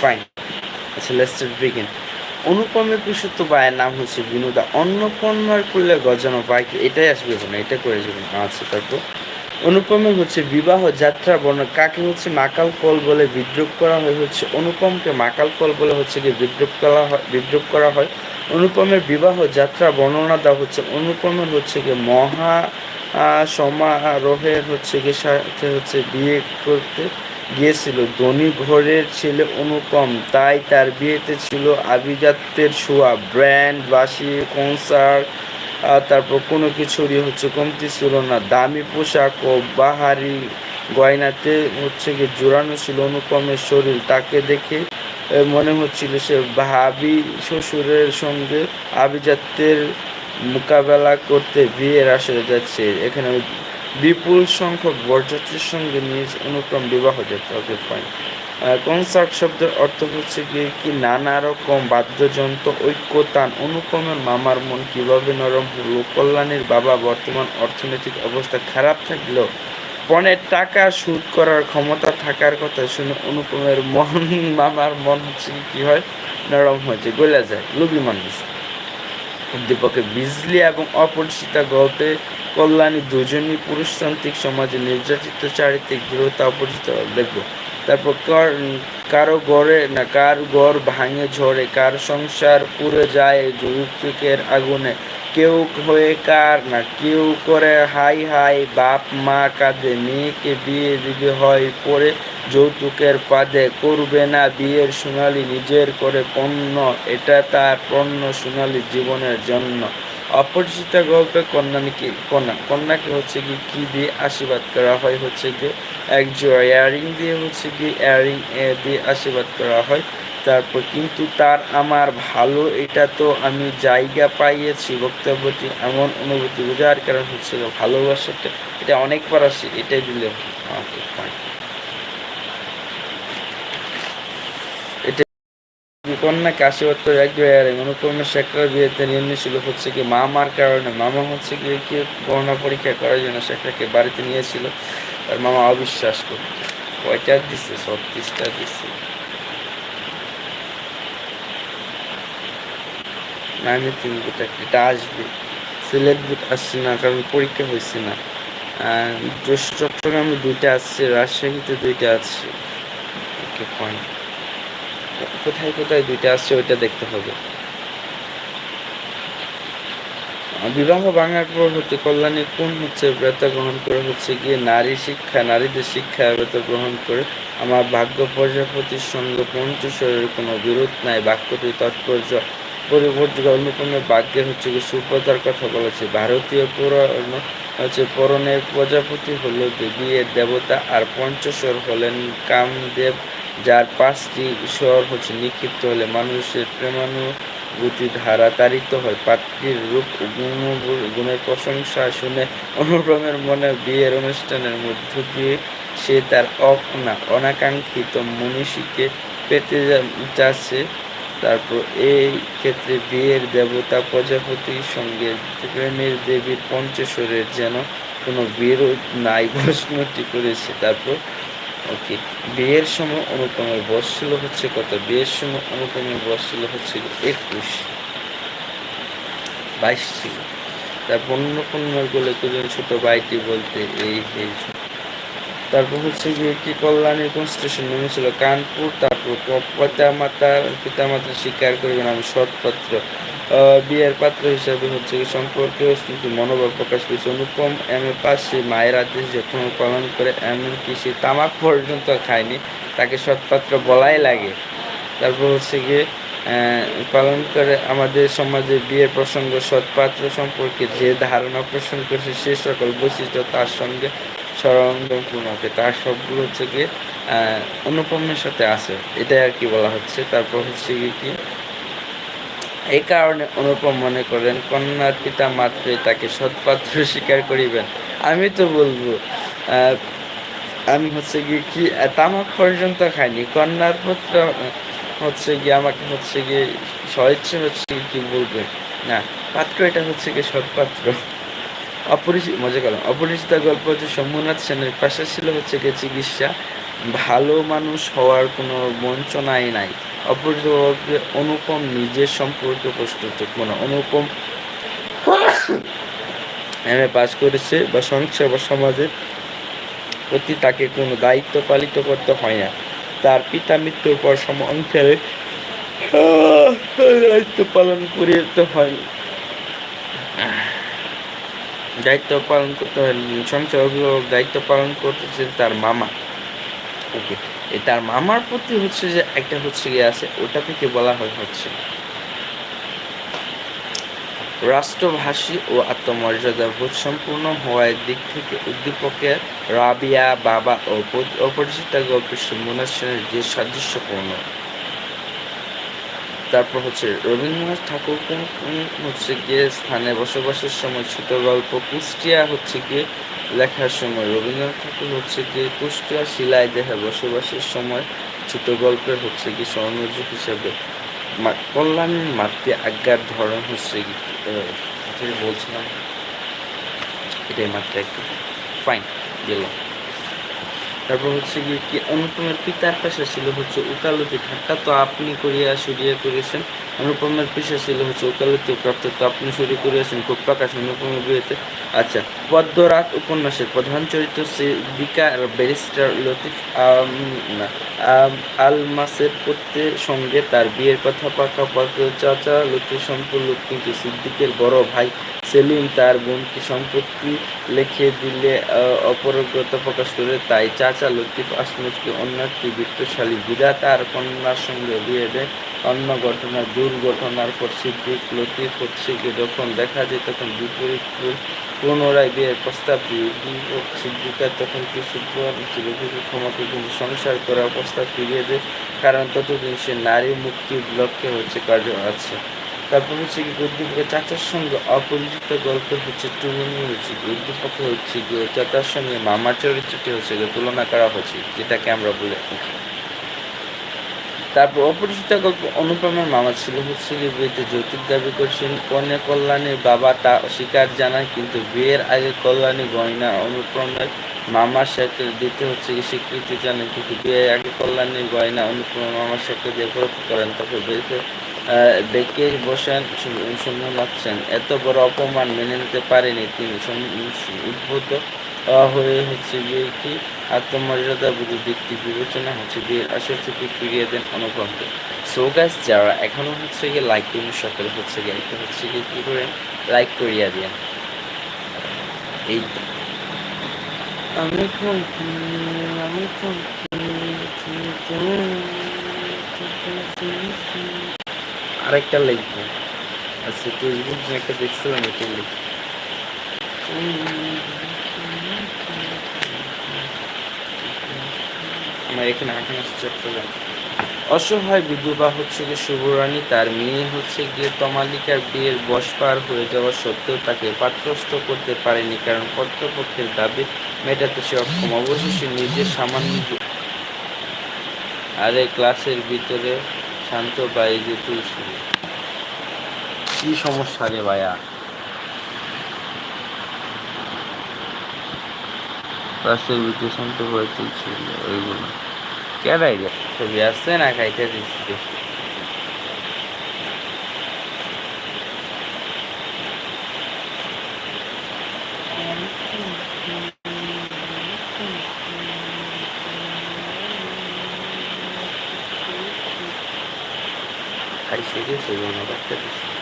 Fine আচ্ছা Leicester begin অনুপমের পুরুষত্ব বায়ের নাম হচ্ছে বিনোদা। অন্নপূর্ণার করলে গজানো বাইক, এটাই আসবে না এটা করে যাবেন আচ্ছা তারপর? অনুপমের হচ্ছে বিবাহ যাত্রা বর্ণ, কাকে হচ্ছে মাকাল ফল বলে বিদ্রুপ করা হয়? হচ্ছে অনুপমকে মাকাল ফল বলে হচ্ছে কি বিদ্রুপ করা হয়, বিদ্রুপ করা হয়। অনুপমের বিবাহ যাত্রা বর্ণনা দেওয়া হচ্ছে, অনুপমের হচ্ছে কি মহা সমারোহের হচ্ছে সাথে হচ্ছে বিয়ে করতে। গিয়েছিল। ধনী ঘরের ছেলে অনুপম, তাই তার বিয়েতে ছিল আভিজাত্যের ছোঁয়া ব্র্যান্ড বাসি কনসার্ট, আর তারপর কোনো কিছুরই হচ্ছে কমতি ছিল না। দামি পোশাক ও বাহারি গয়নাতে হচ্ছে গিয়ে জোড়ানো ছিল অনুপমের শরীর। তাকে দেখে মনে হচ্ছিল সে ভাবি শ্বশুরের সঙ্গে আভিজাত্যের মোকাবেলা করতে বিয়ের আসরে যাচ্ছে। এখানে বিপুল সংখ্যক বরযাত্রীর সঙ্গে নিজ অনুক্রম বিবাহ যেতে হবে ফাইন কনসার্ট শব্দের অর্থ হচ্ছে গিয়ে কি নানা রকম বাদ্যযন্ত্র ঐক্যতান অনুপমের মামার মন কীভাবে নরম হলো, কল্যাণীর বাবা বর্তমান অর্থনৈতিক অবস্থা খারাপ থাকলেও পণের টাকা সুদ করার ক্ষমতা থাকার কথা শুনে অনুপমের মন, মামার মন হচ্ছে কি হয়, নরম হয়েছে, গলে যায়, লোভী মানুষ। উদ্দীপকে বিজলি এবং অপরিচিতা গল্পে কল্যাণী দুজনই পুরুষতান্ত্রিক সমাজে নির্যাতিত, চারিত্রিক দৃঢ়তা, অপরিচিত দেখব তারপর কার গড়ে না, কার গড় ভাঙে, ঝরে, কার সংসার পুড়ে যায় যৌতুকের আগুনে কেউ হয়ে কার না, কেউ করে হাই হাই, বাপ মা কাঁদে, মেয়েকে বিয়ে দিবে হয় পরে, যৌতুকের পাদে করবে না বিয়ের সোনালি নিজের করে পণ্য, এটা তার পণ্য সোনালি জীবনের জন্য। অপরিচিতা গল্পে কন্যাকে কন্যা, কন্যাকে হচ্ছে কি কি দিয়ে আশীর্বাদ করা হয়? হচ্ছে কি এক জোড়া ইয়ারিং দিয়ে হচ্ছে কি ইয়ারিং দিয়ে আশীর্বাদ করা হয়। তারপর, কিন্তু তার আমার ভালো, এটা তো আমি জায়গা পাইয়েছি। বক্তব্যটি এমন অনুভূতি বোঝার কারণ হচ্ছে ভালোবাসাটা। এটা অনেকবার আসে এটাই দিলে ওকে ফাইন কন্যাকে আশীর্বাদ করে এক জায়গায় অনুপমের শেখরার বিয়েতে নিয়ে হচ্ছে কি মামার কারণে। মামা হচ্ছে কি কি গণনা পরীক্ষা করার জন্য শেখরাকে বাড়িতে নিয়েছিল। আর মামা অবিশ্বাস করত কয়টা দিচ্ছে ছত্রিশটা দিচ্ছে এটা আসবে। সিলেট আসছে না, কারণ পরীক্ষা হয়েছে না। চট্টগ্রামে দুইটা আসছে, রাজশাহীতে দুইটা আসছে। ওকে কোথায় কোথায় দুইটা আসছে ওইটা দেখতে হবে। বিবাহ ভাঙার পর হতে কল্যাণী কোন হচ্ছে ব্রত গ্রহণ করে? হচ্ছে গিয়ে নারী শিক্ষা, নারীদের শিক্ষা ব্রত গ্রহণ করে। আমার ভাগ্য প্রজাপতির সঙ্গে পঞ্চস্বরের কোনো বিরোধ নাই, বাক্যটি তাৎপর্য। পরিবর্তিত অনুপমের বাক্যে হচ্ছে গিয়ে সুপ্রতার কথা বলেছে। ভারতীয় পুরাণ হচ্ছে পরনের প্রজাপতি হলো দেবীর দেবতা আর পঞ্চস্বর হলেন কামদেব, যার পাঁচটি স্বর হচ্ছে নিক্ষিপ্ত হলে মানুষের প্রেমানুভূতি ধারা তাড়িত হয়। পাত্রীর রূপ গুণ- গুণের প্রশংসা শুনে অনুপমের মনে বিয়ের অনুষ্ঠানের মধ্য দিয়ে সে তার অপনা অনাকাঙ্ক্ষিত মনীষীকে পেতে যাচ্ছে। তারপর এই ক্ষেত্রে বিয়ের দেবতা প্রজাপতির সঙ্গে প্রেমের দেবীর পঞ্চস্বরের যেন কোনো বিরোধ নাই প্রশ্নটি করেছে। তারপর, ওকে, বিয়ের সময় অনুপমের বয়স ছিল হচ্ছে কত? বিয়ের সময় অনুপমের বয়স ছিল হচ্ছে একুশ, বাইশ ছিল। তারপর অন্নপূর্ণার বলে তুলেন ছোট ভাইটি বলতে, এই এই তারপর হচ্ছে গিয়ে কি কল্যাণী কোন স্টেশন নেমেছিল? কানপুর, তারপর পিতা মাতার পিতা মাতা স্বীকার করবেন আমি সৎপাত্র। বিয়ের পাত্র হিসাবে হচ্ছে সম্পর্কে কিন্তু মনোভাব প্রকাশ পেয়েছে। অনুপম এম এ পাস সে মায়ের আদেশ যত্ন পালন করে এমনকি সে তামাক পর্যন্ত খায়নি, তাকে সৎপাত্র বলাই লাগে। তারপর হচ্ছে গিয়ে পালন করে আমাদের সমাজে বিয়ের প্রসঙ্গ, সৎপাত্র সম্পর্কে যে ধারণা পোষণ করেছে সে সকল বৈশিষ্ট্য তার সঙ্গে সরঞ্জমপূর্ণ হবে তার সবগুলো হচ্ছে গিয়ে অনুপমের সাথে আছে। এটাই আর কি বলা হচ্ছে। তারপর হচ্ছে কি? এই কারণে অনুপম মনে করেন, কন্যার পিতা মাত্রই তাকে সৎপাত্র স্বীকার করিবেন। আমি তো বলব আমি হচ্ছে গিয়ে কি তামাক পর্যন্ত খাইনি। কন্যার পুত্র হচ্ছে গিয়ে আমাকে হচ্ছে গিয়ে স্বইচ্ছে হচ্ছে কি বলবে? না, পাত্র এটা হচ্ছে গিয়ে সৎপাত্র। অপরিচিত মজা করলাম অপরিচিত গল্প হচ্ছে শম্ভুনাথ সেনের পাশে ছিল হচ্ছে গিয়ে চিকিৎসা। ভালো মানুষ হওয়ার কোনো বঞ্চনাই নাই। অপরিচিত অনুপম নিজের সম্পর্কে প্রশ্ন মানে অনুপম এম এ পাস করেছে বা সংসার বা সমাজের প্রতি তাকে কোনো দায়িত্ব পালিত করতে হয় না। তার পিতা মৃত্যুর পর সম অঞ্চলে দায়িত্ব পালন করিতে হয়। দায়িত্ব পালন করতে সংসার অভিভাবক দায়িত্ব পালন করতেছে তার মামা। ওকে তার মামার প্রতি হচ্ছে যে একটা হচ্ছে গিয়ে আছে ওটা থেকে বলা হয় হচ্ছে? রাষ্ট্রভাষী ও আত্মমর্যাদা বোধ সম্পূর্ণ হওয়ার দিক থেকে উদ্দীপকের রাবিয়া, বাবা ও অপরিচিত গল্পের সুমনা সেনের যে সাদৃশ্যপূর্ণ। তারপর হচ্ছে রবীন্দ্রনাথ ঠাকুর কোন হচ্ছে গিয়ে স্থানে বসবাসের সময় ছোট গল্প কুষ্টিয়া হচ্ছে গিয়ে লেখার সময়। রবীন্দ্রনাথ ঠাকুর হচ্ছে গিয়ে কুষ্টিয়া শিলায় দেহে বসবাসের সময় ছোট গল্পের হচ্ছে কি স্বর্ণযুগ হিসেবে কল্যাণের মাতৃ আজ্ঞার ধরন হচ্ছে বলছিলাম, এটাই মাত্র একটু ফাইন গেল। তারপর হচ্ছে গিয়ে কি অনুপমের পিতার পেশা ছিল হচ্ছে উকালতি ঠাট্টা তো আপনি করিয়া সরিয়া করেছেন অনুপমের পেশা ছিল হচ্ছে উকালতি প্রাপ্ত তো আপনি সরিয়ে করিয়াছেন খুব প্রকাশ অনুপমের বিয়েতে। আচ্ছা পদ্মরাত উপন্যাসের প্রধান চরিত্র সিদ্দিকা ব্যারিস্টার লতিফ আলমাসের পুত্রের সঙ্গে তার বিয়ের কথা পাকা পত্র চাচা লতিফ সম্পূর্ণ কিন্তু সিদ্দিকের বড় ভাই সেলিম তার বোনকে সম্পত্তি লিখে দিলে অপরগ্রতা প্রকাশ করে। তাই চাচা লতিফ আসমদকে অন্য একটি বৃত্তশালী বিধাতার কন্যার সঙ্গে বিয়ে দেয় অন্য ঘটনা, দুর্ঘটনার পর সিদ্দিক লতিফ হচ্ছে যখন দেখা যায়, তখন বিপরীত পুনরায় বিয়ের প্রস্তাব দিয়ে সিদ্দিকা তখন কি সিদ্ধিকে ক্ষমাকে কিন্তু সংসার করার প্রস্তাব ফিরিয়ে দেয়। কারণ ততদিন সে নারী মুক্তির লক্ষ্যে হচ্ছে কার্য আছে। তারপর হচ্ছে কি উদ্দীপকের চাচার সঙ্গে অপরিচিত গল্প হচ্ছে টুমনি হচ্ছে কি হচ্ছে চাচার সঙ্গে মামার চরিত্রটি হচ্ছে তুলনা করা হচ্ছে, যেটাকে আমরা বলে তারপর অপরিচিত গল্প অনুপমের মামা ছিল হচ্ছে কি, বিয়েতে যৌতুক দাবি করছেন কন্যা কল্যাণীর বাবা তা অস্বীকার জানায়, কিন্তু বিয়ের আগে কল্যাণী গয়না অনুপমের মামার সাথে দিতে হচ্ছে কি স্বীকৃতি জানেন কিন্তু বিয়ের আগে কল্যাণীর গয়না অনুপমের মামার সাথে দিয়ে করেন তাকে বেঁচে ডেকে বসেন শুনে লাগছেন। এত বড় অপমান মেনে নিতে পারেনি তিনি। উদ্ভূত হয়ে হচ্ছে গিয়ে কি? আত্মমর্যাদা বোধ দিকটি বিবেচনা হচ্ছে বিয়ের আসর থেকে ফিরিয়ে দেন অনুপমকে। সো যারা এখনও হচ্ছে গিয়ে লাইক করুন, সকলে হচ্ছে গিয়ে একটা হচ্ছে গিয়ে কী করেন? লাইক করিয়া দেন এই আমি আমি আরেকটা লিখব আচ্ছা ফেসবুক একটা দেখছিলাম এটা লিখব আমার এখানে আঠাশ চট্টগ্রাম অসহায় বিধবা হচ্ছে গিয়ে শুভরানী, তার মেয়ে হচ্ছে গিয়ে তমালিকার বিয়ের বস পার হয়ে যাওয়া সত্ত্বেও তাকে পাত্রস্থ করতে পারেনি, কারণ কর্তৃপক্ষের দাবি মেটাতে সে অক্ষম। অবশেষে নিজের সামান্য আরে ক্লাসের ভিতরে শান্ত বাইরে তুলছিল কি সমস্যা রে ভাইয়া? রাস্তার ভিতরে শান্ত বাইরে তুলছিল ওইগুলো কেডাই ছবি আসছে না, খাইতে দিচ্ছি খাইছে যে সেই জন্য বাচ্চা দিচ্ছে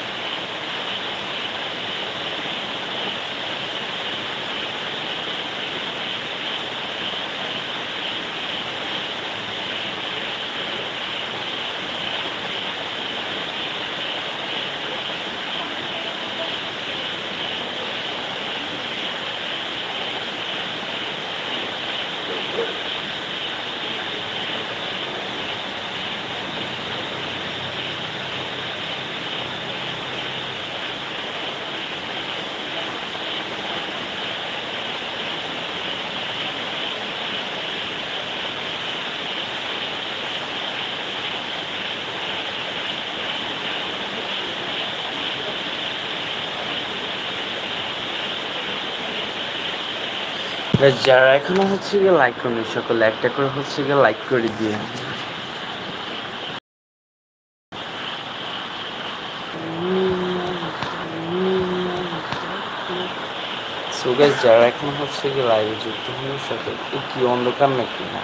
যারা এখনও হচ্ছে গিয়ে লাইক করবে সকলে একটা করে হচ্ছে গিয়ে লাইক করে দিয়ে সো গ্যাস যারা এখন হচ্ছে গিয়ে লাইভে যুক্ত হয়ে সকল কি অন্ধকার নাকি? না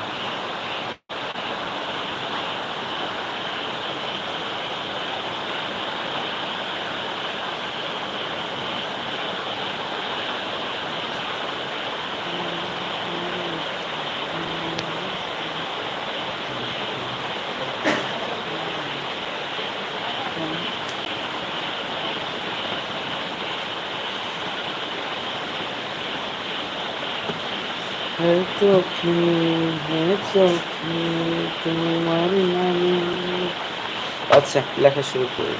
কি হয়তো তোমার নামে আচ্ছা লেখা শুরু করে।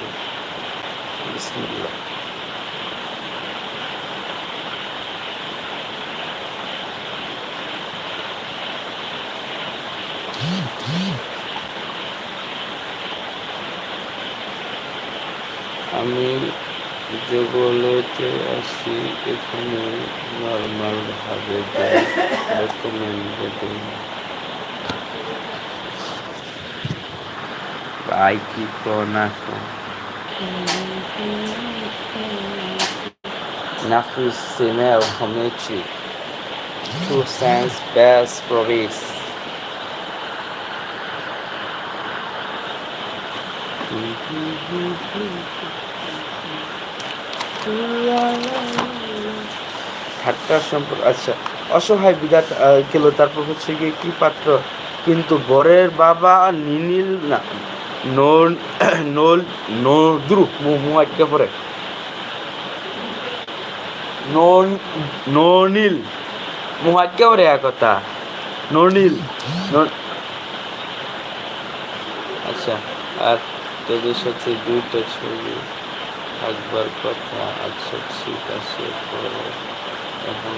দিই আমি জগলেতে আসি এখানে নর্মাল ভাবে রেকমেন্ডেড ভাই কি না Nafis Semel Rometti to Sans Best Province ঠাট্টা সম্পর্ক আচ্ছা অসহায় বিরাট গেল, তারপর হচ্ছে গিয়ে কি পাত্র? কিন্তু বরের বাবা নিনিল, না নোল, নদ্রু মুহ আটকে পড়ে। নন, ননীল মুহ এক কথা। ননীল, নন- আচ্ছা আর তোদের সাথে দুইটা ছবি। থাকবার কথা আচ্ছা ঠিক আছে, পরে এখন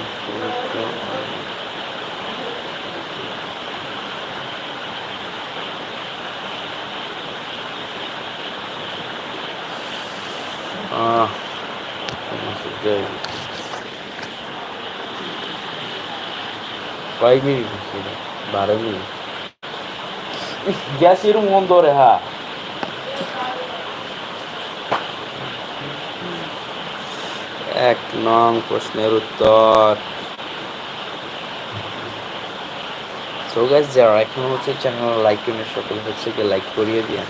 কয়েক মিনিট বারো মিনিট। গ্যাস এরম বন্ধ রে হ্যাঁ। এক নং প্রশ্নের উত্তর। সো গাইস যারা এখন হচ্ছে চ্যানেল লাইক করে সকল হচ্ছে গিয়ে লাইক করিয়ে দিয়ে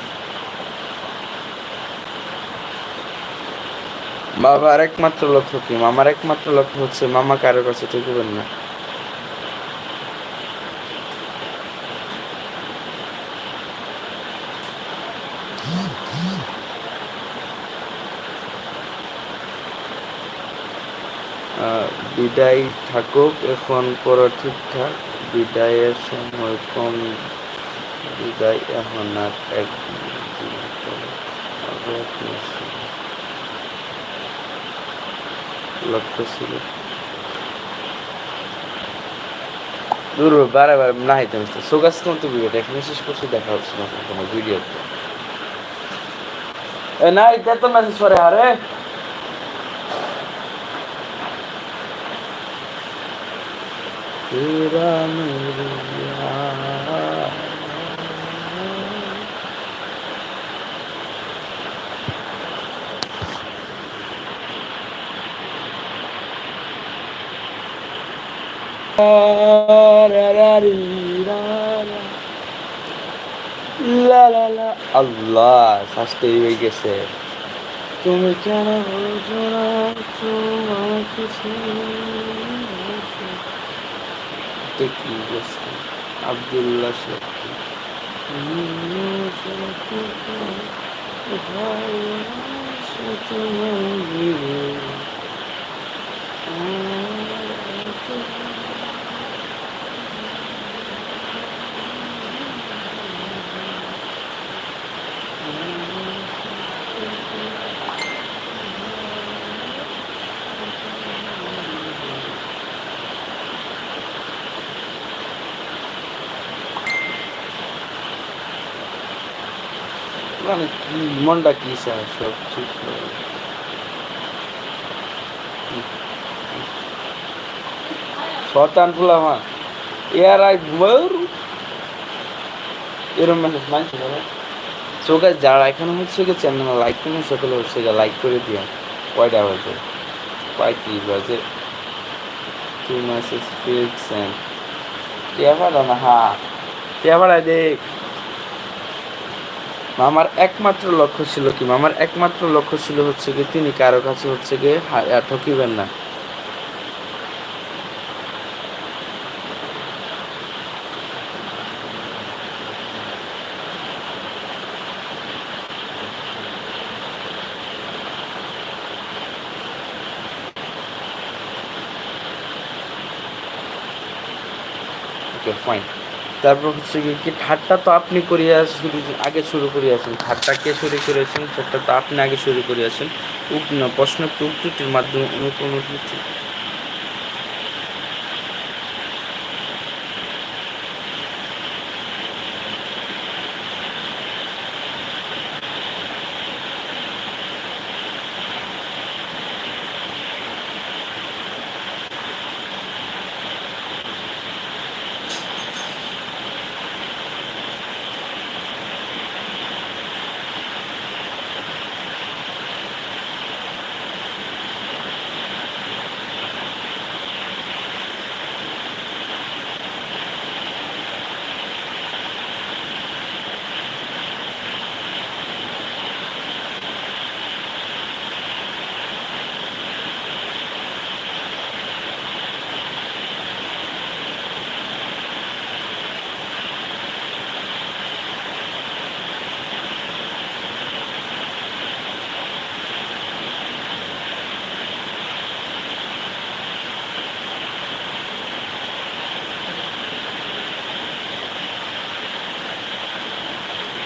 বাবার একমাত্র লক্ষ্য কি? মামার একমাত্র লক্ষ্য হচ্ছে, মামা কারও কাছে ঠেকবেন না। বিদায় থাকুক, এখন পড়া ঠিকঠাক বিদায়ের সময় কম। বিদায় এখন আর এক পরে। দেখা হচ্ছে না কোনো ভিডিও এ না এটা তো মেসেজ করে আরে। तेरा मेरे यार লা লা লা আল্লাহ শাস্তি হয়ে গেছে তুমি কেন বলছো না তোমাকে দেখি গেছে আবদুল্লাহ শক্তি মানে কি মনটা কি সব ঠিক। শতান ফুলামা এয়ার আই ঘুমার এরম মানছি বলো চোখে যারা এখানে হচ্ছে লাইক করুন সকলে হচ্ছে লাইক করে দিও কয়টা হয়েছে পঁয়ত্রিশ বাজে। টু মেসেজ ফিক্স ভাড়া না হ্যাঁ। টিয়া ভাড়ায় দেখ মামার একমাত্র লক্ষ্য ছিল কি? মামার একমাত্র লক্ষ্য ছিল হচ্ছে কি তিনি কারও কাছে হচ্ছে গিয়ে ঠকিবেন না ওকে ফাইন তারপর হচ্ছে কি, ঠাট্টা তো আপনি করিয়া শুরু, আগে শুরু করিয়াছেন। ঠাট্টা কে শুরু করেছেন ঠাট্টা তো আপনি আগে শুরু করিয়াছেন। উগ্ন প্রশ্ন উত্তরটির মাধ্যমে অনুপ্রণতি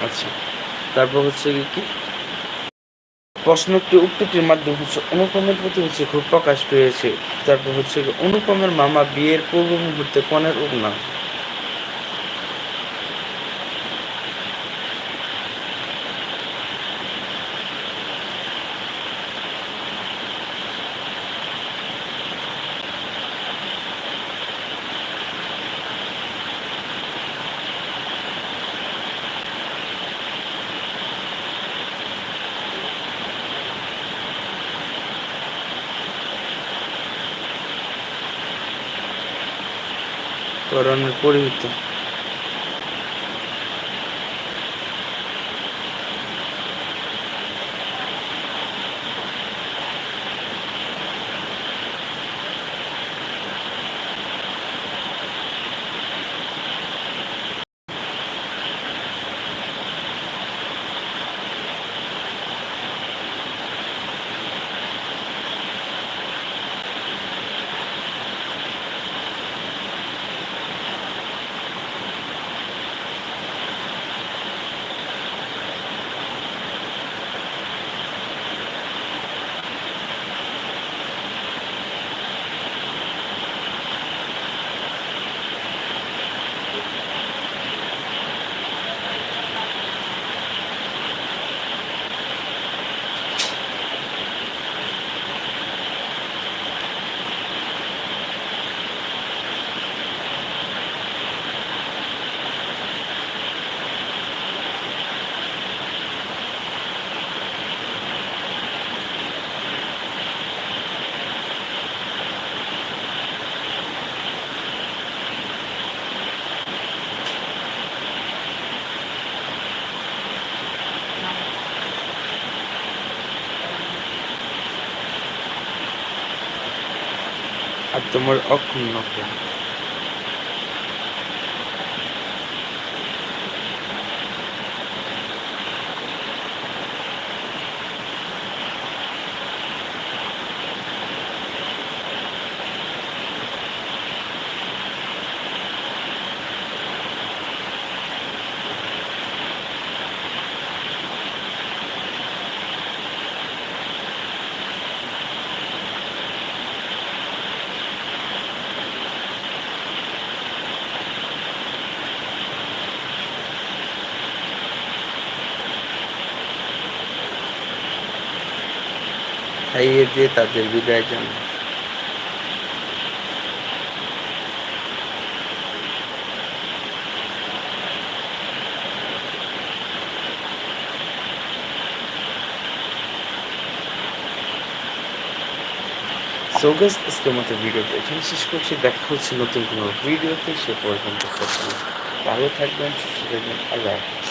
আচ্ছা তারপর হচ্ছে কি প্রশ্ন একটি উত্তরটির মাধ্যমে হচ্ছে অনুপমের প্রতি হচ্ছে খুব প্রকাশ পেয়েছে। তারপর হচ্ছে অনুপমের মামা বিয়ের পূর্ব মুহূর্তে কনের উগনা করণের পরিহিত আর তোমার অক্ষুণ্ণ প্রেম। খাইয়ে দিয়ে তাদের বিদায় জানায় সো গাইস আজকের মতো ভিডিওতে এখানে শেষ করছি। দেখা হচ্ছে নতুন কোনো ভিডিওতে, সে পর্যন্ত ভালো থাকবেন, সুস্থ থাকবেন। আল্লাহ হাফিজ।